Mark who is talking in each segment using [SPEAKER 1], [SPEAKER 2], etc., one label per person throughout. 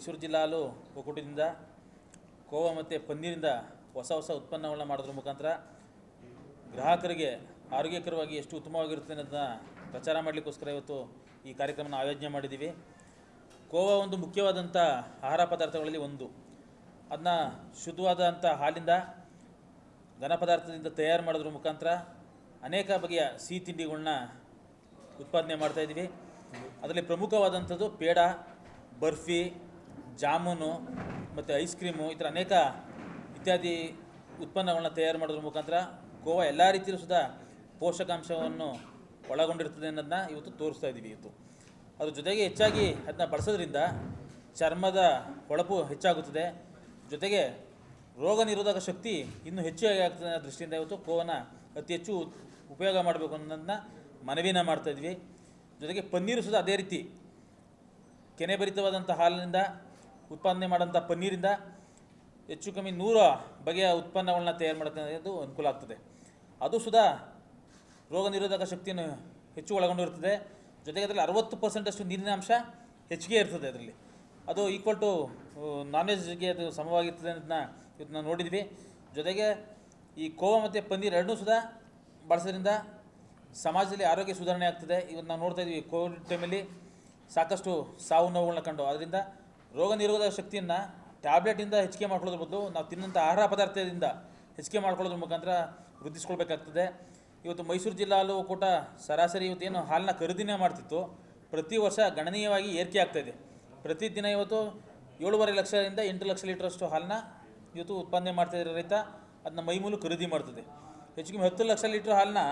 [SPEAKER 1] ಜಿಲ್ಲಾ ಜಿಲ್ಲಾಲೂ ಒಕ್ಕೂಟದಿಂದ ಕೋವಾ ಮತ್ತು ಪನ್ನೀರಿಂದ ಹೊಸ ಹೊಸ ಉತ್ಪನ್ನಗಳನ್ನ ಮಾಡೋದ್ರ ಮುಖಾಂತರ ಗ್ರಾಹಕರಿಗೆ ಆರೋಗ್ಯಕರವಾಗಿ ಎಷ್ಟು ಉತ್ತಮವಾಗಿರುತ್ತೆ ಅನ್ನೋದನ್ನ ಪ್ರಚಾರ ಮಾಡಲಿಕ್ಕೋಸ್ಕರ ಇವತ್ತು ಈ ಕಾರ್ಯಕ್ರಮನ ಆಯೋಜನೆ ಮಾಡಿದ್ದೀವಿ. ಕೋವಾ ಒಂದು ಮುಖ್ಯವಾದಂಥ ಆಹಾರ ಪದಾರ್ಥಗಳಲ್ಲಿ ಒಂದು. ಅದನ್ನ ಶುದ್ಧವಾದಂಥ ಹಾಲಿಂದ, ಘನ ಪದಾರ್ಥದಿಂದ ತಯಾರು ಮಾಡೋದ್ರ ಮುಖಾಂತರ ಅನೇಕ ಬಗೆಯ ಸಿಹಿ ತಿಂಡಿಗಳನ್ನ ಉತ್ಪಾದನೆ ಮಾಡ್ತಾಯಿದ್ದೀವಿ ಅದರಲ್ಲಿ ಪ್ರಮುಖವಾದಂಥದ್ದು ಪೇಡ, ಬರ್ಫಿ ಜಾಮೂನು ಮತ್ತು ಐಸ್ ಕ್ರೀಮು ಈ ಥರ ಅನೇಕ ಇತ್ಯಾದಿ ಉತ್ಪನ್ನಗಳನ್ನ ತಯಾರು ಮಾಡೋದ್ರ ಮುಖಾಂತರ ಗೋವಾ ಎಲ್ಲ ರೀತಿಯಲ್ಲೂ ಸುದಾ ಪೋಷಕಾಂಶವನ್ನು ಒಳಗೊಂಡಿರ್ತದೆ ಅನ್ನೋದನ್ನ ಇವತ್ತು ತೋರಿಸ್ತಾ ಇದ್ದೀವಿ ಇವತ್ತು. ಅದ್ರ ಜೊತೆಗೆ ಹೆಚ್ಚಾಗಿ ಅದನ್ನ ಬಳಸೋದ್ರಿಂದ ಚರ್ಮದ ಹೊಳಪು ಹೆಚ್ಚಾಗುತ್ತದೆ. ಜೊತೆಗೆ ರೋಗ ನಿರೋಧಕ ಶಕ್ತಿ ಇನ್ನೂ ಹೆಚ್ಚಾಗಿ ಆಗ್ತದೆ ಅನ್ನೋ ದೃಷ್ಟಿಯಿಂದ ಇವತ್ತು ಕೋವನ ಅತಿ ಹೆಚ್ಚು ಉಪಯೋಗ ಮಾಡಬೇಕು ಅನ್ನೋದನ್ನ ಮನವಿನ ಮಾಡ್ತಾ ಇದ್ವಿ. ಜೊತೆಗೆ ಪನ್ನೀರು ಸುದ ಅದೇ ರೀತಿ ಕೆನೆಭರಿತವಾದಂಥ ಹಾಲಿನಿಂದ ಉತ್ಪಾದನೆ ಮಾಡೋಂಥ ಪನ್ನೀರಿಂದ ಹೆಚ್ಚು ಕಮ್ಮಿ ನೂರ ಬಗೆಯ ಉತ್ಪನ್ನಗಳನ್ನ ತಯಾರು ಮಾಡುತ್ತೆ ಅನ್ನೋದು ಅನುಕೂಲ ಆಗ್ತದೆ. ಅದು ಸುಧಾ ರೋಗ ನಿರೋಧಕ ಶಕ್ತಿಯನ್ನು ಹೆಚ್ಚು ಒಳಗೊಂಡಿರುತ್ತದೆ. ಜೊತೆಗೆ ಅದರಲ್ಲಿ ಅರವತ್ತು ಪರ್ಸೆಂಟಷ್ಟು ನೀರಿನ ಅಂಶ ಹೆಚ್ಚಿಗೆ ಇರ್ತದೆ ಅದರಲ್ಲಿ. ಅದು ಈಕ್ವಲ್ ಟು ನಾನ್ ವೆಜ್ಗೆ ಅದು ಸಮವಾಗಿರ್ತದೆ ಅನ್ನೋದನ್ನ ಇವತ್ತು ನಾವು ನೋಡಿದ್ವಿ. ಜೊತೆಗೆ ಈ ಕೋವಾ ಮತ್ತು ಪನ್ನೀರ್ ಎರಡನ್ನೂ ಸುಧಾ ಬಳಸೋದ್ರಿಂದ ಸಮಾಜದಲ್ಲಿ ಆರೋಗ್ಯ ಸುಧಾರಣೆ ಆಗ್ತದೆ. ಇವತ್ತು ನಾವು ನೋಡ್ತಾ ಇದ್ದೀವಿ ಕೋವಿಡ್ ಟೈಮಲ್ಲಿ ಸಾಕಷ್ಟು ಸಾವು ನೋವುಗಳನ್ನ ಕಂಡು. ಅದರಿಂದ ರೋಗ ನಿರೋಧಕ ಶಕ್ತಿಯನ್ನು ಟ್ಯಾಬ್ಲೆಟಿಂದ ಹೆಚ್ಚಿಗೆ ಮಾಡ್ಕೊಳ್ಳೋದ್ರ ಬದಲು ನಾವು ತಿನ್ನಂಥ ಆಹಾರ ಪದಾರ್ಥದಿಂದ ಹೆಚ್ಚಿಗೆ ಮಾಡ್ಕೊಳ್ಳೋದ್ರ ಮುಖಾಂತರ ವೃದ್ಧಿಸ್ಕೊಳ್ಬೇಕಾಗ್ತದೆ. ಇವತ್ತು ಮೈಸೂರು ಜಿಲ್ಲಾ ಹಾಲು ಒಕ್ಕೂಟ ಸರಾಸರಿ ಇವತ್ತು ಏನು ಹಾಲನ್ನ ಖರೀದಿನೇ ಮಾಡ್ತಿತ್ತು. ಪ್ರತಿ ವರ್ಷ ಗಣನೀಯವಾಗಿ ಏರಿಕೆ ಆಗ್ತಾ ಇದೆ. ಪ್ರತಿದಿನ ಇವತ್ತು ಏಳುವರೆ ಲಕ್ಷದಿಂದ ಎಂಟು ಲಕ್ಷ ಲೀಟ್ರಷ್ಟು ಹಾಲನ್ನ ಇವತ್ತು ಉತ್ಪಾದನೆ ಮಾಡ್ತಾ ಇರೋ ರೈತ. ಅದನ್ನ ಮೈಮೂಲು ಖರೀದಿ ಮಾಡ್ತದೆ. ಹೆಚ್ಚಿಗೆ ಹತ್ತು ಲಕ್ಷ ಲೀಟ್ರ್ ಹಾಲನ್ನ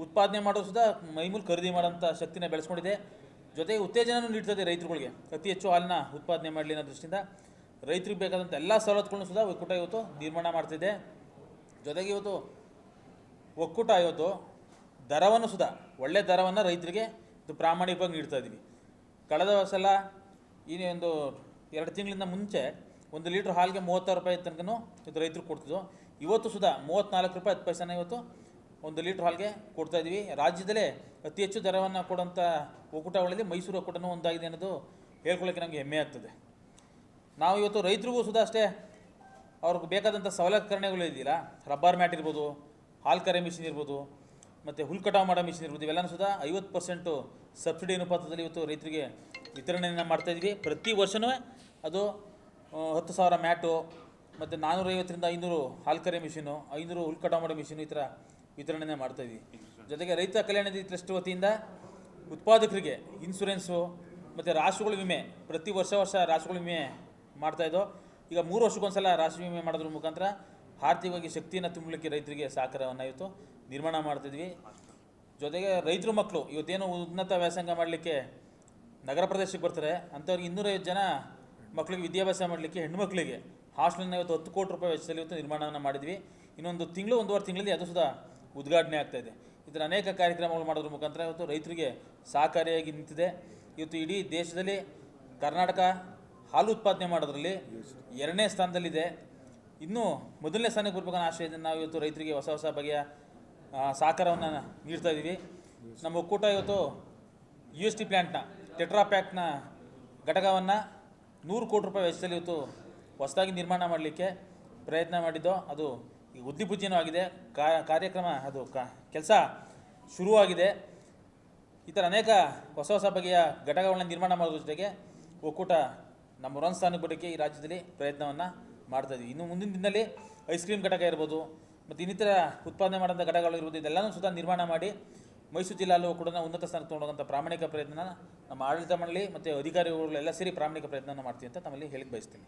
[SPEAKER 1] ಉತ್ಪಾದನೆ ಮಾಡೋದು ಸುದ ಮೈಮೂಲು ಖರೀದಿ ಮಾಡೋಂಥ ಶಕ್ತಿನ ಬೆಳೆಸ್ಕೊಂಡಿದೆ. ಜೊತೆಗೆ ಉತ್ತೇಜನವೂ ನೀಡ್ತದೆ ರೈತರುಗಳಿಗೆ. ಅತಿ ಹೆಚ್ಚು ಹಾಲನ್ನ ಉತ್ಪಾದನೆ ಮಾಡಲಿ ಅನ್ನೋ ದೃಷ್ಟಿಯಿಂದ ರೈತರಿಗೆ ಬೇಕಾದಂಥ ಎಲ್ಲ ಸವಲತ್ತುಗಳನ್ನು ಸುಧಾ ಒಕ್ಕೂಟ ಇವತ್ತು ನಿರ್ಮಾಣ ಮಾಡ್ತಿದೆ. ಜೊತೆಗೆ ಇವತ್ತು ಒಕ್ಕೂಟ ಇವತ್ತು ದರವನ್ನು ಸುದಾ ಒಳ್ಳೆ ದರವನ್ನು ರೈತರಿಗೆ ಇದು ಪ್ರಾಮಾಣಿಕವಾಗಿ ನೀಡ್ತಾ ಇದ್ದೀವಿ ಕಳೆದ ಸಲ ಈ ಒಂದು ಎರಡು ತಿಂಗಳಿಂದ ಮುಂಚೆ ಒಂದು ಲೀಟ್ರ್ ಹಾಲಿಗೆ ಮೂವತ್ತಾರು ರೂಪಾಯಿ ತನಕನೂ ಇದು ರೈತರು ಕೊಡ್ತಿದ್ದು ಇವತ್ತು ಸುಧಾ ಮೂವತ್ತ್ನಾಲ್ಕು ರೂಪಾಯಿ ಹತ್ತು ಪೈಸೆನ ಇವತ್ತು ಒಂದು ಲೀಟ್ರ್ ಹಾಲ್ಗೆ ಕೊಡ್ತಾ ಇದ್ದೀವಿ. ರಾಜ್ಯದಲ್ಲೇ ಅತಿ ಹೆಚ್ಚು ದರವನ್ನು ಕೊಡುವಂಥ ಒಕ್ಕೂಟಗಳಲ್ಲಿ ಮೈಸೂರು ಒಕ್ಕೂಟನೂ ಒಂದಾಗಿದೆ ಅನ್ನೋದು ಹೇಳ್ಕೊಳ್ಳೋಕ್ಕೆ ನಮಗೆ ಹೆಮ್ಮೆ ಆಗ್ತದೆ. ನಾವು ಇವತ್ತು ರೈತರಿಗೂ ಸುಧಾ ಅಷ್ಟೇ ಅವ್ರಿಗೆ ಬೇಕಾದಂಥ ಸವಲತ್ಕರಣೆಗಳು ಇದೆಯಲ್ಲ, ರಬ್ಬರ್ ಮ್ಯಾಟ್ ಇರ್ಬೋದು, ಹಾಲು ಕರೆ ಮಿಷಿನ್ ಇರ್ಬೋದು, ಮತ್ತು ಹುಲ್ ಕಟಾವು ಮಾಡೋ ಮಿಷಿನ್ ಇರ್ಬೋದು, ಇವೆಲ್ಲನೂ ಸುಧಾ ಐವತ್ತು ಪರ್ಸೆಂಟು ಸಬ್ಸಿಡಿ ಅನುಪಾತದಲ್ಲಿ ಇವತ್ತು ರೈತರಿಗೆ ವಿತರಣೆಯನ್ನು ಮಾಡ್ತಾಯಿದ್ವಿ ಪ್ರತಿ ವರ್ಷವೂ ಅದು, ಹತ್ತು ಸಾವಿರ ಮ್ಯಾಟು ಮತ್ತು ನಾನ್ನೂರೈವತ್ತರಿಂದ ಐನೂರು ಹಾಲು ಕರೆ ಮಿಷಿನು ಐನೂರು ಹುಲ್ ಕಟಾವು ಮಾಡೋ ಮಿಷಿನು ಈ ಥರ ವಿತರಣೆನೇ ಮಾಡ್ತಾಯಿದ್ವಿ ಜೊತೆಗೆ ರೈತ ಕಲ್ಯಾಣ ನಿಧಿ ಟ್ರಸ್ಟ್ ವತಿಯಿಂದ ಉತ್ಪಾದಕರಿಗೆ ಇನ್ಸೂರೆನ್ಸು ಮತ್ತು ರಾಸುಗಳ ವಿಮೆ ಪ್ರತಿ ವರ್ಷ ವರ್ಷ ರಾಸುಗಳ ವಿಮೆ ಮಾಡ್ತಾಯಿದ್ದೋ ಈಗ ಮೂರು ವರ್ಷಕ್ಕೊಂದ್ಸಲ ರಾಸು ವಿಮೆ ಮಾಡೋದ್ರ ಮುಖಾಂತರ ಆರ್ಥಿಕವಾಗಿ ಶಕ್ತಿಯನ್ನು ತುಂಬಲಿಕ್ಕೆ ರೈತರಿಗೆ ಸಹಕಾರವನ್ನು ಇವತ್ತು ನಿರ್ಮಾಣ ಮಾಡ್ತಿದ್ವಿ ಜೊತೆಗೆ ರೈತರ ಮಕ್ಕಳು ಇವತ್ತೇನು ಉನ್ನತ ವ್ಯಾಸಂಗ ಮಾಡಲಿಕ್ಕೆ ನಗರ ಪ್ರದೇಶಕ್ಕೆ ಬರ್ತಾರೆ ಅಂಥವ್ರಿಗೆ ಇನ್ನೂರೈವತ್ತು ಜನ ಮಕ್ಕಳಿಗೆ ವಿದ್ಯಾಭ್ಯಾಸ ಮಾಡಲಿಕ್ಕೆ ಹೆಣ್ಮಕ್ಳಿಗೆ ಹಾಸ್ಟೆಲ್ನ ಇವತ್ತು ಹತ್ತು ಕೋಟಿ ರೂಪಾಯಿ ವೆಚ್ಚದಲ್ಲಿ ಇವತ್ತು ನಿರ್ಮಾಣವನ್ನು ಮಾಡಿದ್ವಿ. ಇನ್ನೊಂದು ತಿಂಗಳು, ಒಂದೂವರೆ ತಿಂಗಳಲ್ಲಿ ಅದು ಸುಧಾ ಉದ್ಘಾಟನೆ ಆಗ್ತಾ ಇದೆ. ಇದರ ಅನೇಕ ಕಾರ್ಯಕ್ರಮಗಳು ಮಾಡೋದ್ರ ಮುಖಾಂತರ ಇವತ್ತು ರೈತರಿಗೆ ಸಹಕಾರಿಯಾಗಿ ನಿಂತಿದೆ. ಇವತ್ತು ಇಡೀ ದೇಶದಲ್ಲಿ ಕರ್ನಾಟಕ ಹಾಲು ಉತ್ಪಾದನೆ ಮಾಡೋದ್ರಲ್ಲಿ ಎರಡನೇ ಸ್ಥಾನದಲ್ಲಿದೆ. ಇನ್ನೂ ಮೊದಲನೇ ಸ್ಥಾನಕ್ಕೆ ಬರ್ಬೇಕನ್ನೋ ಆಶಯದಿಂದ ನಾವು ಇವತ್ತು ರೈತರಿಗೆ ಹೊಸ ಹೊಸ ಬಗೆಯ ಸಹಕಾರವನ್ನು ನೀಡ್ತಾ ಇದ್ದೀವಿ ನಮ್ಮ ಒಕ್ಕೂಟ ಇವತ್ತು ಯು ಎಸ್ ಟಿ ಪ್ಲ್ಯಾಂಟ್ನ ಟೆಟ್ರಾ ಪ್ಯಾಕ್ನ ಘಟಕವನ್ನು ನೂರು ಕೋಟಿ ರೂಪಾಯಿ ವೆಚ್ಚದಲ್ಲಿ ಇವತ್ತು ಹೊಸದಾಗಿ ನಿರ್ಮಾಣ ಮಾಡಲಿಕ್ಕೆ ಪ್ರಯತ್ನ ಮಾಡಿದ್ದು, ಅದು ಈಗ ಉದ್ದಿಪೂಜ್ಯನೂ ಆಗಿದೆ. ಕಾರ್ಯಕ್ರಮ, ಅದು ಕೆಲಸ ಶುರುವಾಗಿದೆ. ಈ ಥರ ಅನೇಕ ಹೊಸ ಹೊಸ ಬಗೆಯ ಘಟಕಗಳನ್ನ ನಿರ್ಮಾಣ ಮಾಡೋದ್ರ ಜೊತೆಗೆ ಒಕ್ಕೂಟ ನಮ್ಮ ರನ್ ಸ್ಥಾನಕ್ಕೆ ಈ ರಾಜ್ಯದಲ್ಲಿ ಪ್ರಯತ್ನವನ್ನು ಮಾಡ್ತಾ ಇದ್ದೀವಿ ಇನ್ನು ಮುಂದಿನ ದಿನದಲ್ಲಿ ಐಸ್ ಕ್ರೀಮ್ ಘಟಕ ಇರ್ಬೋದು, ಮತ್ತು ಇನ್ನಿತರ ಉತ್ಪಾದನೆ ಮಾಡೋಂಥ ಘಟಕಗಳು ಇರ್ಬೋದು, ಇದೆಲ್ಲನೂ ಸುತ್ತ ನಿರ್ಮಾಣ ಮಾಡಿ ಮೈಸೂರು ಜಿಲ್ಲೆಯಲ್ಲೂ ಕೂಡ ಉನ್ನತ ಸ್ಥಾನಕ್ಕೆ ತೊಗೊಂಡೋಗಂಥ ಪ್ರಾಮಾಣಿಕ ಪ್ರಯತ್ನ ನಮ್ಮ ಆಡಳಿತ ಮಂಡಳಿ ಮತ್ತು ಅಧಿಕಾರಿಗಳು ಎಲ್ಲ ಸೇರಿ ಪ್ರಾಮಾಣಿಕ ಪ್ರಯತ್ನ ಮಾಡ್ತೀವಿ ಅಂತ ತಮ್ಮಲ್ಲಿ ಹೇಳಿಕ್ಕೆ ಬಯಸ್ತೀನಿ.